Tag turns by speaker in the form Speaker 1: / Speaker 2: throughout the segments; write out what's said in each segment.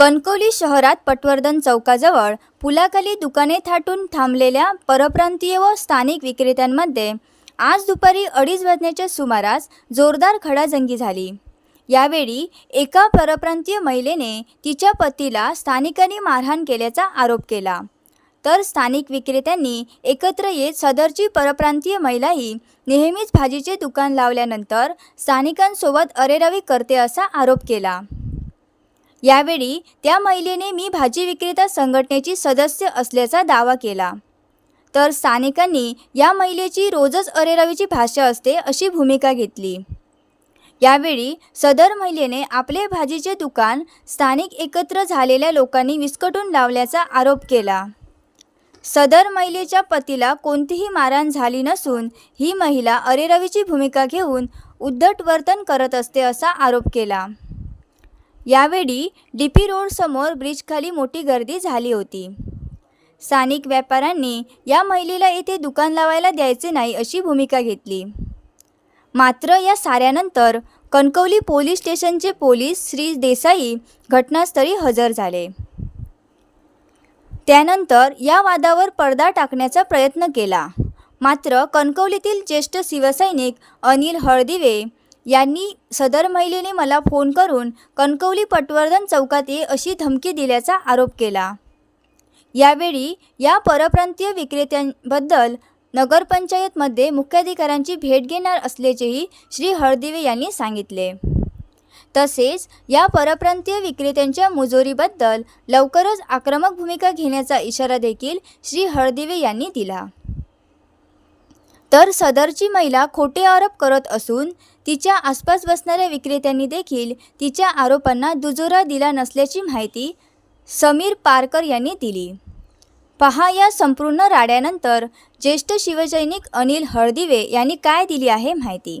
Speaker 1: कणकवली शहरात पटवर्धन चौकाजवळ पुलाखाली दुकाने थाटून थांबलेल्या परप्रांतीय व स्थानिक विक्रेत्यांमध्ये आज दुपारी अडीच वाजण्याच्या सुमारास जोरदार खडाजंगी झाली. यावेळी एका परप्रांतीय महिलेने तिच्या पतीला स्थानिकांनी मारहाण केल्याचा आरोप केला. तर स्थानिक विक्रेत्यांनी एकत्र येत सदरची परप्रांतीय महिलाही नेहमीच भाजीचे दुकान लावल्यानंतर स्थानिकांसोबत अरेरावी करते असा आरोप केला. यावेळी त्या महिलेने मी भाजी विक्रेता संघटनेची सदस्य असल्याचा दावा केला. तर स्थानिकांनी या महिलेची रोजच अरेरावीची भाषा असते अशी भूमिका घेतली. यावेळी सदर महिलेने आपले भाजीचे दुकान स्थानिक एकत्र झालेल्या लोकांनी विस्कटून लावल्याचा आरोप केला. सदर महिलेच्या पतीला कोणतीही मारहाण झाली नसून ही महिला अरेरावीची भूमिका घेऊन उद्धट वर्तन करत असते असा आरोप केला. यावेळी डी पी रोडसमोर ब्रिजखाली मोठी गर्दी झाली होती. स्थानिक व्यापाऱ्यांनी या महिलेला येथे दुकान लावायला द्यायचे नाही अशी भूमिका घेतली. मात्र या साऱ्यानंतर कणकवली पोलीस स्टेशनचे पोलीस श्री देसाई घटनास्थळी हजर झाले. त्यानंतर या वादावर पडदा टाकण्याचा प्रयत्न केला. मात्र कणकवलीतील ज्येष्ठ शिवसैनिक अनिल हळदिवे यांनी सदर महिलेने मला फोन करून कणकवली पटवर्धन चौकात ये अशी धमकी दिल्याचा आरोप केला. यावेळी या परप्रांतीय विक्रेत्यांबद्दल नगरपंचायतमध्ये मुख्याधिकाऱ्यांची भेट घेणार असल्याचेही श्री हळदिवे यांनी सांगितले. तसेच या परप्रांतीय विक्रेत्यांच्या मुजोरीबद्दल लवकरच आक्रमक भूमिका घेण्याचा इशारा देखील श्री हळदिवे यांनी दिला. तर सदरची महिला खोटे आरोप करत असून तिच्या आसपास बसणाऱ्या विक्रेत्यांनी देखील तिच्या आरोपांना दुजोरा दिला नसल्याची माहिती समीर पारकर यांनी दिली. पहा या संपूर्ण राड्यानंतर ज्येष्ठ शिवसैनिक अनिल हळदिवे यांनी काय दिली आहे माहिती?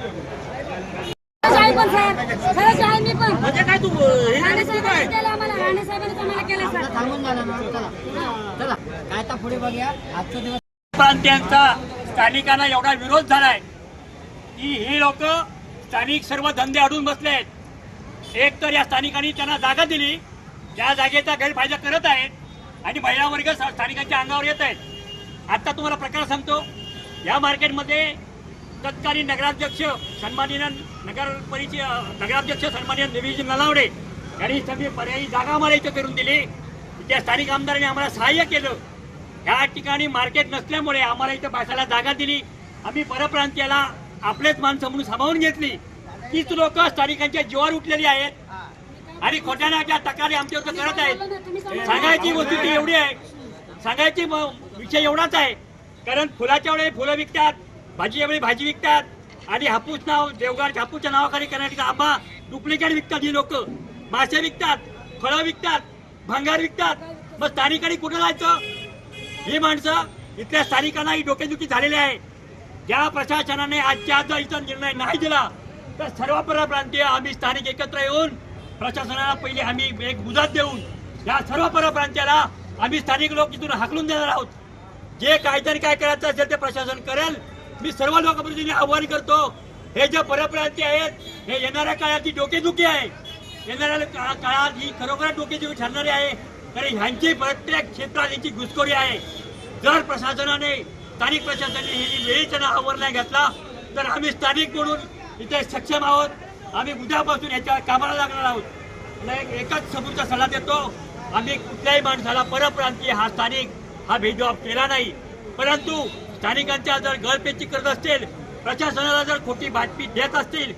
Speaker 2: पण साहेब खरंच आहे मी पण. म्हणजे काय तू राणे साहेबांनी केलं आम्हाला राणे साहेबांनी आम्हाला केलं सर
Speaker 3: थांबून झालं ना चला. चला. काय आता पुढे बघूया. आजचा दिवस
Speaker 4: प्रांत्यांचा स्थानिकांना एवढा विरोध झालाय की ही लोक स्थानिक सर्व धंदे अडून बसले आहेत. एक तर या स्थानिकांनी त्यांना जागा दिली त्या जागेचा गैरफायदा करत आहेत आणि महिला वर्ग स्थानिकांच्या अंगावर येत आहेत. आता तुम्हाला प्रकार सांगतो या मार्केटमध्ये तत्कालीन नगराध्यक्ष सन्माननीय नगर परिचय नगराध्यक्ष सन्माननीय देवीजी नलावडे यांनी सगळी पर्यायी जागा आम्हाला इथं करून दिली. त्या स्थानिक आमदारांनी आम्हाला सहाय्य केलं. या ठिकाणी मार्केट नसल्यामुळे आम्हाला इथं बसायला जागा दिली. आम्ही परप्रांतीयाला आपलेच माणसं म्हणून सामावून घेतली. तीच लोक स्थानिकांच्या जीवावर उठलेली आहेत. आणि खोट्यानाच्या तक्रारी आमच्यावर करत आहेत. सांगायची वस्तू ती एवढी आहे. सांगायची विषय एवढाच आहे. कारण फुलाच्या वेळी फुलं विकतात. भाजी एवढी भाजी विकतात. आणि हापूस नाव देवगाड हापूसच्या नावाखाली कर्नाटक आंबा डुप्लिकेट विकतात ही लोक. मासे विकतात फळं विकतात भंगार विकतात. मग स्थानिकांनी कुठं जायचं? ही माणसं इथल्या स्थानिकांना ही डोकेदुखी झालेली आहे. ज्या प्रशासनाने आजच्या आज इथं निर्णय नाही दिला तर सर्व परप्रांतीय आम्ही स्थानिक एकत्र येऊन प्रशासनाला पहिले आम्ही एक मुदत देऊन या सर्व परप्रांतीयाला आम्ही स्थानिक लोक इथून हाकलून देणार आहोत. जे काहीतरी काय करायचं असेल ते प्रशासन करेल. मी सर्व लोकप्रतिनिधी आव्हान करतो हे जे परप्रांती आहेत हे येणाऱ्या काळात ही डोकेदुखी आहे. येणाऱ्या काळात ही खरोखर डोकेदुखी ठरणारी आहे. कारण ह्यांची प्रत्येक क्षेत्रात यांची घुसखोरी आहे. जर प्रशासनाने स्थानिक प्रशासनाने ही वेळीचा आवर नाही घेतला तर आम्ही स्थानिक म्हणून इथे सक्षम आहोत. आम्ही उद्यापासून याच्या कामाला लागणार आहोत. मला एक सल्ला देतो आम्ही कुठल्याही माणसाला परप्रांतीय हा स्थानिक हा भेदभाव केला नाही. परंतु स्थानिकांच्या जर गळपेची करत असतील प्रशासनाला जर खोटी बातमी देत असतील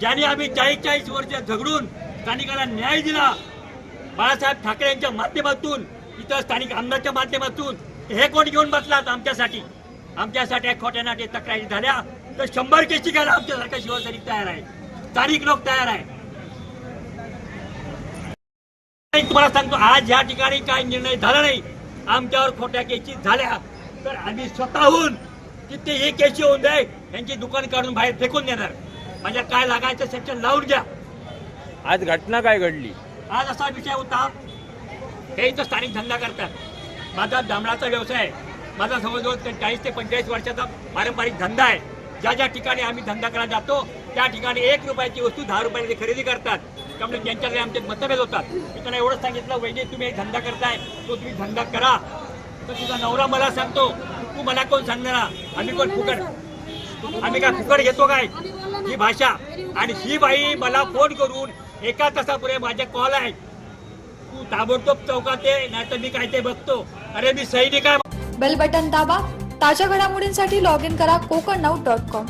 Speaker 4: ज्याने आम्ही चाळीस चाळीस वर्ष झगडून स्थानिकांना न्याय दिला बाळासाहेब ठाकरे यांच्या माध्यमातून इतर स्थानिक आमदारच्या माध्यमातून हे कोण घेऊन बसलात आमच्यासाठी? आमच्यासाठी खोट्या नाटे तक्रारी झाल्या तर शंभर केसी घ्यायला आमच्यासारखा शिवसैनिक तयार आहे. स्थानिक लोक तयार आहे. तुम्हाला सांगतो आज या ठिकाणी काही निर्णय झाला नाही. आमच्यावर खोट्या केसी झाल्या. तर आम्ही स्वतःहून कितीही केसी होऊन जाय यांची दुकान काढून बाहेर फेकून देणार. माझ्या काय लागायचं सेक्शन लावून घ्या.
Speaker 5: आज घटना काय घडली?
Speaker 4: आज असा विषय होता. हे इथं स्थानिक धंदा करतात. माझा दामडाचा व्यवसाय आहे. माझा जवळजवळ चाळीस ते पंचेचाळीस वर्षाचा पारंपरिक धंदा आहे. ज्या ज्या ठिकाणी आम्ही धंदा करायला जातो त्या ठिकाणी एक रुपयाची वस्तू दहा रुपयाची खरेदी करतात. त्यामुळे त्यांच्याकडे आमचे मतभेद होतात. मी त्यांना एवढंच सांगितलं वैद्य तुम्ही एक धंदा करताय तो तुम्ही धंदा करा. तर तुझा नवरा मला सांगतो तू मला कोण सांगणार? आम्ही कोण फुकट? आम्ही काय फुकट घेतो काय? ही भाषा. आणि ही बाई मला फोन करून एका तासापुढे माझे कॉल आहे. तू ताबडतोब चौकात ये नाही तर मी काय ते बघतो. अरे मी सैनिक आहे.
Speaker 6: बेल बटन दाबा. ताज्या घडामोडींसाठी लॉग इन करा कोकण नऊ डॉट कॉम